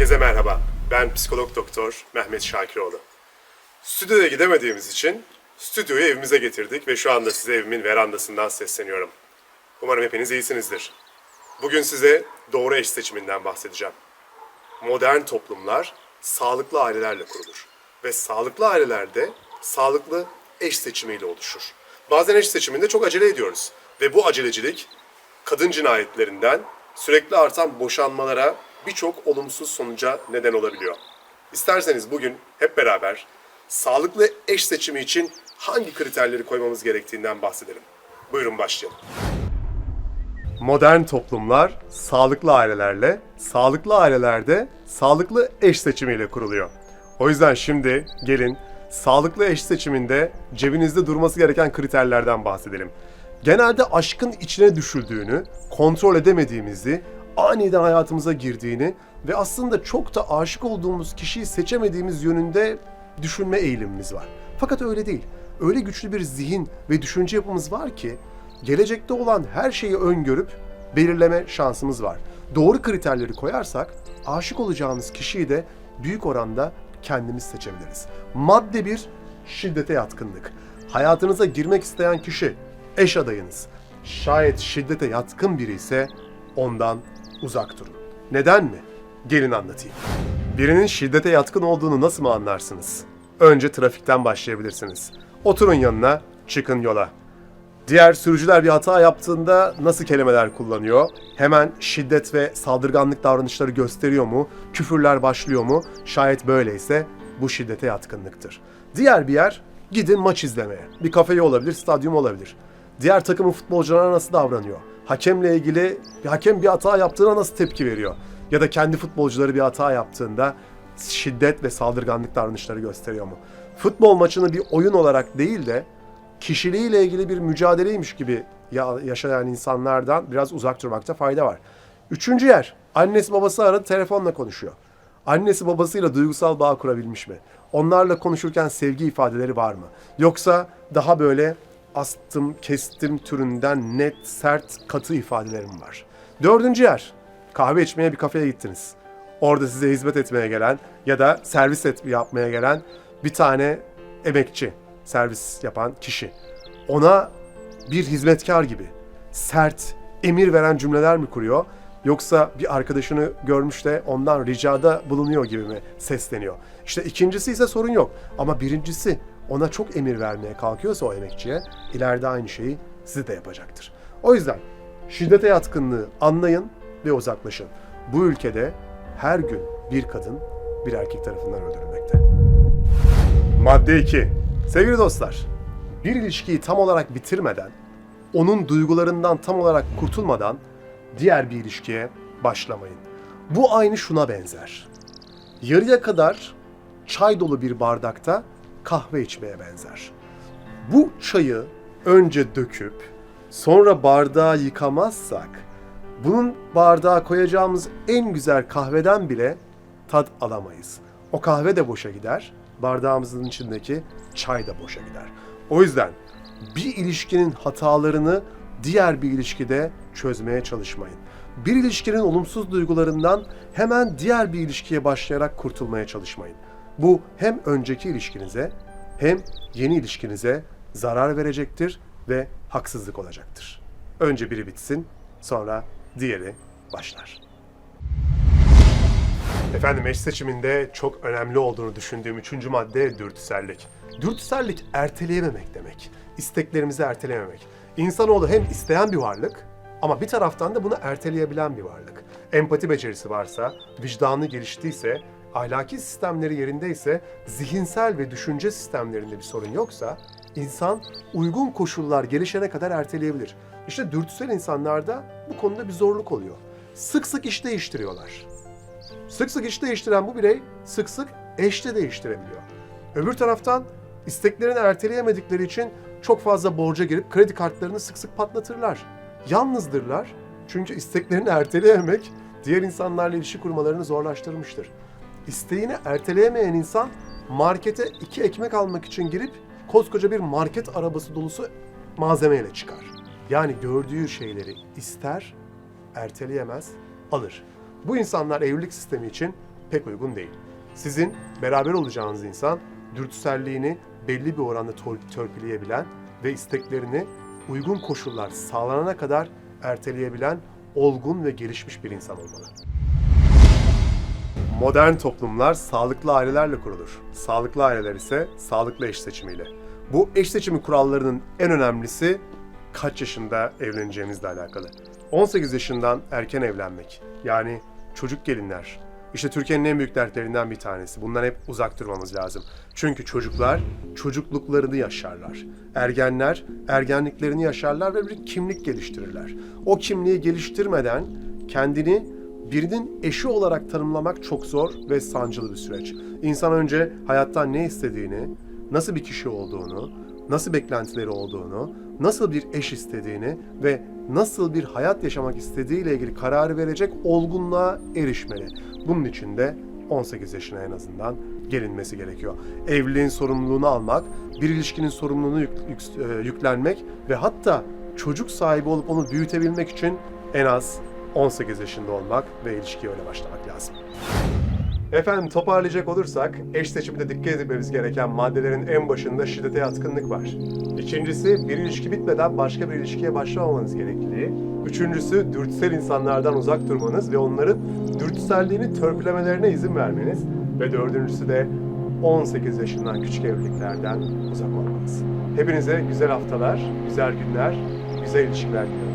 Herkese merhaba. Ben psikolog doktor Mehmet Şakiroğlu. Stüdyoya gidemediğimiz için stüdyoyu evimize getirdik ve şu anda size evimin verandasından sesleniyorum. Umarım hepiniz iyisinizdir. Bugün size doğru eş seçiminden bahsedeceğim. Modern toplumlar sağlıklı ailelerle kurulur ve sağlıklı ailelerde sağlıklı eş seçimiyle oluşur. Bazen eş seçiminde çok acele ediyoruz ve bu acelecilik kadın cinayetlerinden sürekli artan boşanmalara birçok olumsuz sonuca neden olabiliyor. İsterseniz bugün hep beraber sağlıklı eş seçimi için hangi kriterleri koymamız gerektiğinden bahsedelim. Buyurun başlayalım. Modern toplumlar sağlıklı ailelerle, sağlıklı ailelerde sağlıklı eş seçimiyle kuruluyor. O yüzden şimdi gelin sağlıklı eş seçiminde cebinizde durması gereken kriterlerden bahsedelim. Genelde aşkın içine düşüldüğünü, kontrol edemediğimizi, aniden hayatımıza girdiğini ve aslında çok da aşık olduğumuz kişiyi seçemediğimiz yönünde düşünme eğilimimiz var. Fakat öyle değil. Öyle güçlü bir zihin ve düşünce yapımız var ki gelecekte olan her şeyi öngörüp belirleme şansımız var. Doğru kriterleri koyarsak aşık olacağımız kişiyi de büyük oranda kendimiz seçebiliriz. Madde 1 şiddete yatkınlık. Hayatınıza girmek isteyen kişi eş adayınız. Şayet şiddete yatkın biri ise ondan uzak durun. Neden mi? Gelin anlatayım. Birinin şiddete yatkın olduğunu nasıl mı anlarsınız? Önce trafikten başlayabilirsiniz. Oturun yanına, çıkın yola. Diğer sürücüler bir hata yaptığında nasıl kelimeler kullanıyor? Hemen şiddet ve saldırganlık davranışları gösteriyor mu? Küfürler başlıyor mu? Şayet böyleyse bu şiddete yatkınlıktır. Diğer bir yer gidin maç izlemeye. Bir kafeye olabilir, stadyum olabilir. Diğer takımın futbolcularına nasıl davranıyor? Hakemle ilgili bir hakem bir hata yaptığına nasıl tepki veriyor? Ya da kendi futbolcuları bir hata yaptığında şiddet ve saldırganlık davranışları gösteriyor mu? Futbol maçını bir oyun olarak değil de kişiliğiyle ilgili bir mücadeleymiş gibi ya- yaşayan insanlardan biraz uzak durmakta fayda var. Üçüncü yer, annesi babası aradı telefonla konuşuyor. Annesi babasıyla duygusal bağ kurabilmiş mi? Onlarla konuşurken sevgi ifadeleri var mı? Yoksa daha böyle astım, kestim türünden net, sert, katı ifadelerim var. Dördüncü yer, kahve içmeye bir kafeye gittiniz. Orada size hizmet etmeye gelen ya da servis et, yapmaya gelen bir tane emekçi, servis yapan kişi. Ona bir hizmetkar gibi sert, emir veren cümleler mi kuruyor? Yoksa bir arkadaşını görmüş de ondan ricada bulunuyor gibi mi sesleniyor? İşte ikincisi ise sorun yok. Ama birincisi ona çok emir vermeye kalkıyorsa o emekçiye ileride aynı şeyi size de yapacaktır. O yüzden şiddete yatkınlığı anlayın ve uzaklaşın. Bu ülkede her gün bir kadın bir erkek tarafından öldürülmekte. Madde 2. Sevgili dostlar, bir ilişkiyi tam olarak bitirmeden, onun duygularından tam olarak kurtulmadan diğer bir ilişkiye başlamayın. Bu aynı şuna benzer. Yarıya kadar çay dolu bir bardakta kahve içmeye benzer. Bu çayı önce döküp sonra bardağı yıkamazsak bunun bardağa koyacağımız en güzel kahveden bile tat alamayız. O kahve de boşa gider, bardağımızın içindeki çay da boşa gider. O yüzden bir ilişkinin hatalarını diğer bir ilişkide çözmeye çalışmayın. Bir ilişkinin olumsuz duygularından hemen diğer bir ilişkiye başlayarak kurtulmaya çalışmayın. Bu hem önceki ilişkinize hem yeni ilişkinize zarar verecektir ve haksızlık olacaktır. Önce biri bitsin, sonra diğeri başlar. Efendim eş seçiminde çok önemli olduğunu düşündüğüm üçüncü madde dürtüsellik. Dürtüsellik erteleyememek demek. İsteklerimizi ertelememek. İnsanoğlu hem isteyen bir varlık ama bir taraftan da bunu erteleyebilen bir varlık. Empati becerisi varsa, vicdanı geliştiyse, ahlaki sistemleri yerindeyse, zihinsel ve düşünce sistemlerinde bir sorun yoksa, insan uygun koşullar gelişene kadar erteleyebilir. İşte dürtüsel insanlarda bu konuda bir zorluk oluyor. Sık sık iş değiştiriyorlar. Sık sık iş değiştiren bu birey sık sık eş de değiştirebiliyor. Öbür taraftan isteklerini erteleyemedikleri için çok fazla borca girip kredi kartlarını sık sık patlatırlar. Yalnızdırlar çünkü isteklerini erteleyememek diğer insanlarla ilişki kurmalarını zorlaştırmıştır. İsteğini erteleyemeyen insan markete iki ekmek almak için girip koskoca bir market arabası dolusu malzemeyle çıkar. Yani gördüğü şeyleri ister, erteleyemez, alır. Bu insanlar evlilik sistemi için pek uygun değil. Sizin beraber olacağınız insan dürtüselliğini belli bir oranda törpüleyebilen ve isteklerini uygun koşullar sağlanana kadar erteleyebilen olgun ve gelişmiş bir insan olmalı. Modern toplumlar sağlıklı ailelerle kurulur. Sağlıklı aileler ise sağlıklı eş seçimiyle. Bu eş seçimi kurallarının en önemlisi kaç yaşında evleneceğimizle alakalı. 18 yaşından erken evlenmek. Yani çocuk gelinler. İşte Türkiye'nin en büyük dertlerinden bir tanesi. Bundan hep uzak durmamız lazım. Çünkü çocuklar çocukluklarını yaşarlar. Ergenler ergenliklerini yaşarlar ve bir kimlik geliştirirler. O kimliği geliştirmeden kendini birinin eşi olarak tanımlamak çok zor ve sancılı bir süreç. İnsan önce hayattan ne istediğini, nasıl bir kişi olduğunu, nasıl beklentileri olduğunu, nasıl bir eş istediğini ve nasıl bir hayat yaşamak istediğiyle ilgili kararı verecek olgunluğa erişmeli. Bunun için de 18 yaşına en azından gelinmesi gerekiyor. Evliliğin sorumluluğunu almak, bir ilişkinin sorumluluğunu yük- yük- e, yüklenmek ve hatta çocuk sahibi olup onu büyütebilmek için en az 18 yaşında olmak ve ilişkiye öyle başlamak lazım. Efendim toparlayacak olursak eş seçiminde dikkat etmemiz gereken maddelerin en başında şiddete yatkınlık var. İkincisi bir ilişki bitmeden başka bir ilişkiye başlamamanız gerekliliği. Üçüncüsü dürtüsel insanlardan uzak durmanız ve onların dürtüselliğini törpülemelerine izin vermeniz. Ve dördüncüsü de 18 yaşından küçük evliliklerden uzak olmanız. Hepinize güzel haftalar, güzel günler, güzel ilişkiler diliyorum.